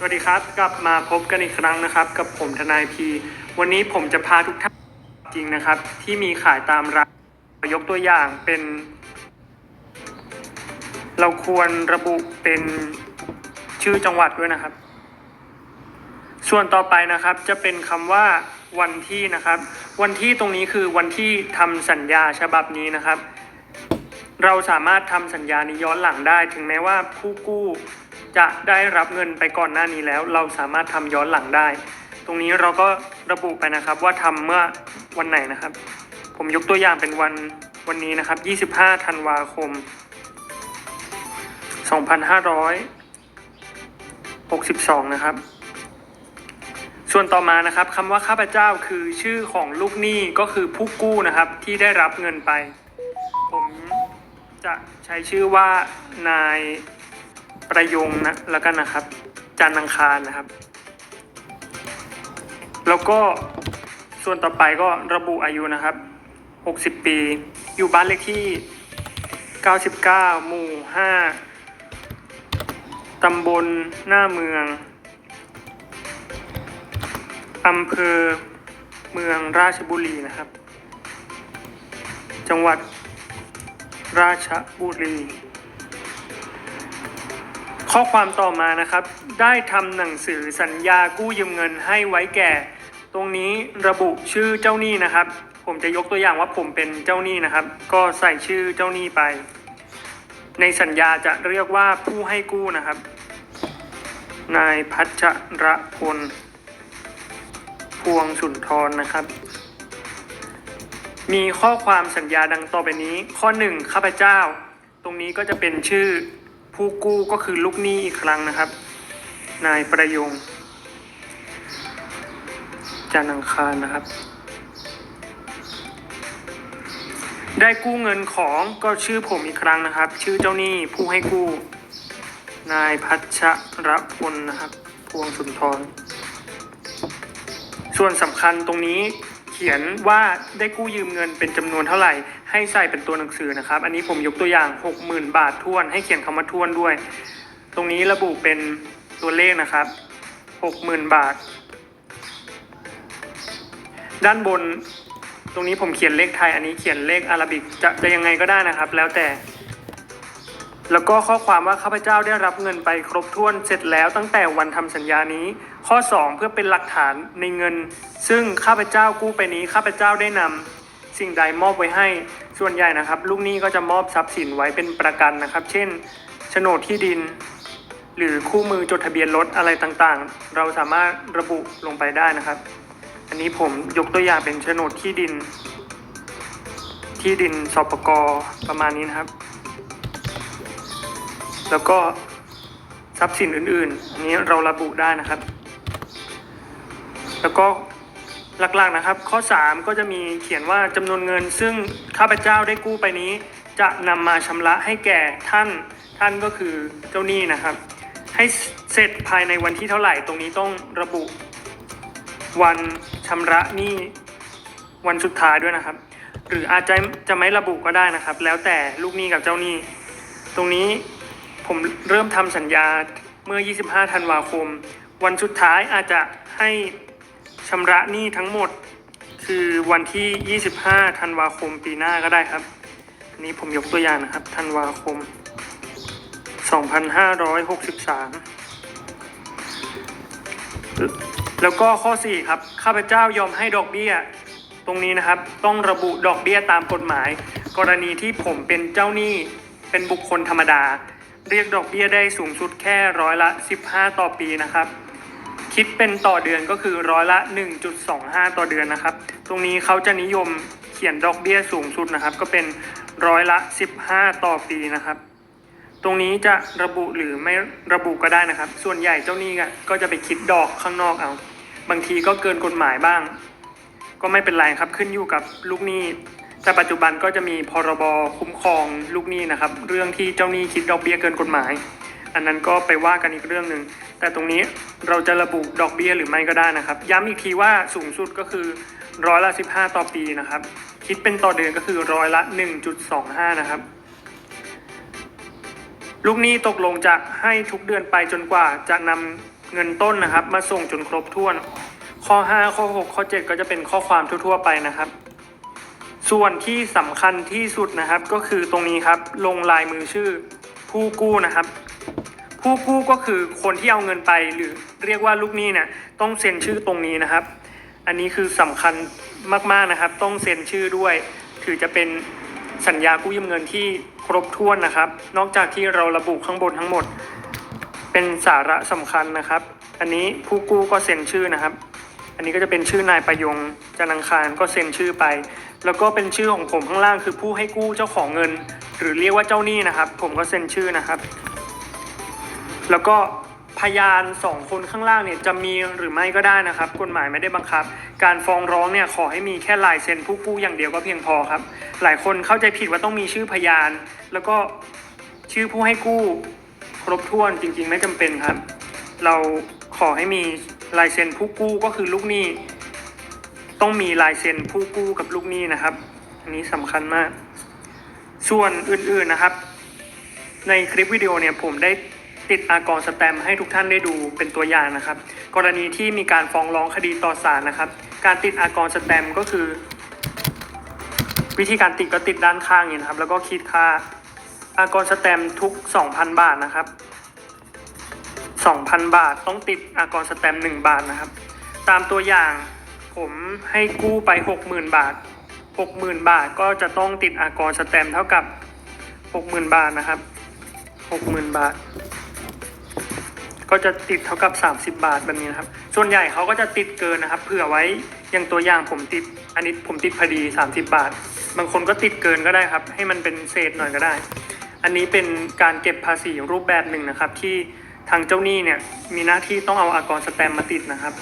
สวัสดีครับกลับมาพบกันอีกครั้งนะครับ กับผมทนายพี วันนี้ผมจะพาทุกท่านจริงนะครับ ที่มีขายตามร้านยกตัวอย่างเป็น เราควรระบุเป็นชื่อจังหวัดด้วยนะครับ ส่วนต่อไปนะครับจะเป็นคำว่าวันที่นะครับ วันที่ตรงนี้คือวันที่ทำสัญญาฉบับนี้นะครับ เราสามารถทำสัญญานี้ย้อนหลังได้ ถึงแม้ว่าผู้กู้ จะได้รับเงินไปก่อนหน้านี้แล้ว เราสามารถทำย้อนหลังได้ ตรงนี้เราก็ระบุไปนะครับว่าทำเมื่อวันไหนนะครับ ผมยกตัวอย่างเป็นวันวันนี้นะครับ 25 ธันวาคม 2562 นะครับ ส่วนต่อมานะครับคำว่าข้าพเจ้าคือชื่อของลูกหนี้ก็คือผู้กู้นะครับที่ได้รับเงินไป ผมจะใช้ชื่อว่านาย ประยงนะแล้วกันนะครับ จันทร์อังคารนะครับ แล้วก็ส่วนต่อไปก็ระบุอายุนะครับ 60 ปี อยู่บ้านเลขที่ 99 หมู่ 5 ตำบลหน้าเมือง อำเภอเมืองราชบุรีนะครับ จังหวัดราชบุรี ข้อความต่อมานะครับ ได้ทำหนังสือสัญญากู้ยืมเงินให้ไว้แก่ ตรงนี้ระบุชื่อเจ้าหนี้นะครับ ผมจะยกตัวอย่างว่าผมเป็นเจ้าหนี้นะครับ ก็ใส่ชื่อเจ้าหนี้ไป ในสัญญาจะเรียกว่าผู้ให้กู้นะครับ นายพัชรพลพวงสุนทรนะครับ มีข้อความสัญญาดังต่อไปนี้ ข้อ 1 ข้าพเจ้า ตรงนี้ก็จะเป็นชื่อ ผู้กู้ก็คือลูกหนี้อีกครั้งนะครับ นายประยงจันอังคารนะครับ ได้กู้เงินของก็ชื่อผมอีกครั้งนะครับ ชื่อเจ้าหนี้ผู้ให้กู้ นายพัชรพลนะครับ พวงสุนทร ส่วนสำคัญตรงนี้ ขียนว่าได้กู้ยืมเงินเป็นจำนวนเท่าไหร่ ให้ใส่เป็นตัวหนังสือนะครับ อันนี้ผมยกตัวอย่าง 60,000 บาททวน ให้เขียนคำว่าทวนด้วย ตรงนี้ระบุเป็นตัวเลขนะครับ 60,000 บาท ด้านบนตรงนี้ผมเขียนเลขไทย อันนี้เขียนเลขอาราบิกจะจะยังไงก็ได้นะครับ แล้วแต่ แล้วก็ข้อความว่าข้าพเจ้าได้รับเงินไปครบถ้วนเสร็จแล้วตั้งแต่วันทำสัญญานี้ ข้อ 2 เพื่อเป็นหลักฐานในเงิน ซึ่งข้าพเจ้ากู้ไปนี้ข้าพเจ้าได้นำสิ่งใดมอบไว้ให้ส่วนใหญ่นะครับ ลูกหนี้ก็จะมอบทรัพย์สินไว้เป็นประกันนะครับ เช่นโฉนดที่ดิน หรือคู่มือจดทะเบียนรถอะไรต่างๆ เราสามารถระบุลงไปได้นะครับ อันนี้ผมยกตัวอย่างเป็นโฉนดที่ดิน ที่ดินสปกประมาณนี้นะครับ แล้วก็ทรัพย์สินอื่นๆ อันนี้เราระบุได้นะครับ แล้วก็หลักๆนะครับ ข้อ 3 ก็จะมีเขียนว่าจำนวนเงิน ซึ่งข้าพเจ้าได้กู้ไปนี้ จะนำมาชำระให้แก่ท่านท่านก็คือเจ้าหนี้นะครับ ให้เสร็จภายในวันที่เท่าไหร่ตรงนี้ต้องระบุวันชำระหนี้วันสุดท้ายด้วยนะครับ หรืออาจจะจะไม่ระบุก็ได้นะครับ แล้วแต่ลูกหนี้กับเจ้าหนี้ ตรงนี้ผมเริ่มทำสัญญาเมื่อ 25 ธันวาคม วันสุดท้ายอาจจะให้ ชำระหนี้ทั้งหมด คือวันที่ 25 ธันวาคมปีหน้าก็ได้ครับนนี้ผมยกตัวอย่างนะครับ ธันวาคม 2563 แล้วก็ข้อ 4 ครับ ข้าพเจ้ายอมให้ดอกเบี้ย ตรงนี้นะครับ ต้องระบุดอกเบี้ยตามกฎหมาย กรณีที่ผมเป็นเจ้าหนี้ เป็นบุคคลธรรมดา เรียกดอกเบี้ยได้สูงสุดแค่ร้อยละ 15 ต่อปีนะครับ คิดเป็นต่อเดือนก็คือร้อยละ 1.25 ต่อเดือนนะครับ ตรงนี้เขาจะนิยมเขียนดอกเบี้ยสูงสุดนะครับ ก็เป็นร้อยละ 15 ต่อปีนะครับ ตรงนี้จะระบุหรือไม่ระบุก็ได้นะครับ ส่วนใหญ่เจ้าหนี้ก็จะไปคิดดอกข้างนอกเอา บางทีก็เกินกฎหมายบ้าง ก็ไม่เป็นไรครับขึ้นอยู่กับลูกหนี้แต่ปัจจุบันก็จะมีพรบคุ้มครองลูกหนี้นะครับ เรื่องที่เจ้าหนี้คิดดอกเบี้ยเกินกฎหมาย อันนั้นก็ไปว่ากันอีกเรื่องหนึ่ง แต่ตรงนี้เราจะระบุดอกเบี้ยหรือไม่ก็ได้นะครับ ย้ำอีกทีว่าสูงสุดก็คือร้อยละ 15 ต่อปีนะครับ คิดเป็นต่อเดือนก็คือร้อยละ 1.25 นะครับ ลูกหนี้ตกลงจะให้ทุกเดือนไปจนกว่าจะนำเงินต้นนะครับ มาส่งจนครบถ้วน ข้อ 5 ข้อ 6 ข้อ 7 ก็จะเป็นข้อความทั่วๆไปนะครับส่วนที่สำคัญที่สุดนะครับก็คือตรงนี้ครับลงลายมือชื่อ ผู้กู้นะครับ ผู้กู้ก็คือคนที่เอาเงินไปหรือเรียกว่าลูกหนี้เนี่ยต้องเซ็นชื่อตรงนี้นะครับ อันนี้คือสำคัญมากๆนะครับ ต้องเซ็นชื่อด้วย ถือจะเป็นสัญญากู้ยืมเงินที่ครบถ้วนนะครับ นอกจากที่เราระบุข้างบนทั้งหมด เป็นสาระสำคัญนะครับ อันนี้ผู้กู้ก็เซ็นชื่อนะครับ อันนี้ก็จะเป็นชื่อนายประยงจันทร์อังคารก็เซ็นชื่อไป แล้วก็เป็นชื่อของผมข้างล่างคือผู้ให้กู้เจ้าของเงิน หรือเรียกว่าเจ้าหนี้นะครับ ผมก็เซ็นชื่อนะครับ แล้วก็พยานสองคนข้างล่างเนี่ยจะมีหรือไม่ก็ได้นะครับ กฎหมายไม่ได้บังคับ การฟ้องร้องเนี่ยขอให้มีแค่ลายเซ็นผู้กู้อย่างเดียวก็เพียงพอครับ หลายคนเข้าใจผิดว่าต้องมีชื่อพยาน แล้วก็ชื่อผู้ให้กู้ครบถ้วนจริง ๆ ไม่จำเป็นครับ เราขอให้มี ลายเซ็นผู้กู้ก็คือลูกหนี้ ต้องมีลายเซ็นผู้กู้กับลูกหนี้นะครับ อันนี้สำคัญมาก ส่วนอื่นๆนะครับ ในคลิปวิดีโอเนี่ยผมได้ติดอากรสแตมให้ทุกท่านได้ดูเป็นตัวอย่างนะครับ กรณีที่มีการฟ้องร้องคดีต่อศาลนะครับ การติดอากรสแตมก็คือ วิธีการติดก็ติดด้านข้างอย่างนี้นะครับ แล้วก็คิดค่าอากรสแตมทุก 2,000 บาทนะครับ 2,000 บาทต้องติดอากรสแตมป์1บาทนะครับ ตามตัวอย่างผมให้กู้ไป 60,000 บาท 60,000 บาทก็จะต้องติดอากรสแตมป์เท่ากับ 60,000 บาทนะครับ 60,000 บาท ก็จะติดเท่ากับ 30 บาทแบบนี้นะครับ ส่วนใหญ่เขาก็จะติดเกินนะครับ เผื่อไว้อย่างตัวอย่างผมติดอันนี้ผมติดพอดี 30 บาท บางคนก็ติดเกินก็ได้ครับ ให้มันเป็นเศษหน่อยก็ได้ อันนี้เป็นการเก็บภาษีรูปแบบหนึ่งนะครับที่ ทางเจ้าหนี้เนี่ยมีหน้าที่ต้องเอาอากรสแตมมาติดนะครับ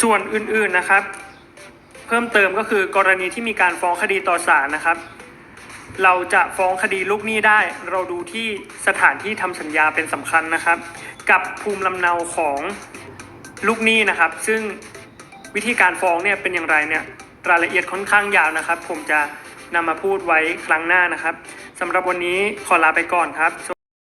ส่วนอื่นๆนะครับ เพิ่มเติมก็คือกรณีที่มีการฟ้องคดีต่อศาลนะครับ เราจะฟ้องคดีลูกหนี้ได้ เราดูที่สถานที่ทำสัญญาเป็นสำคัญนะครับ กับภูมิลำเนาของลูกหนี้นะครับ ซึ่งวิธีการฟ้องเนี่ยเป็นอย่างไรเนี่ยรายละเอียดค่อนข้างยาวนะครับ ผมจะนำมาพูดไว้ครั้งหน้านะครับสำหรับวันนี้ขอลาไปก่อนครับ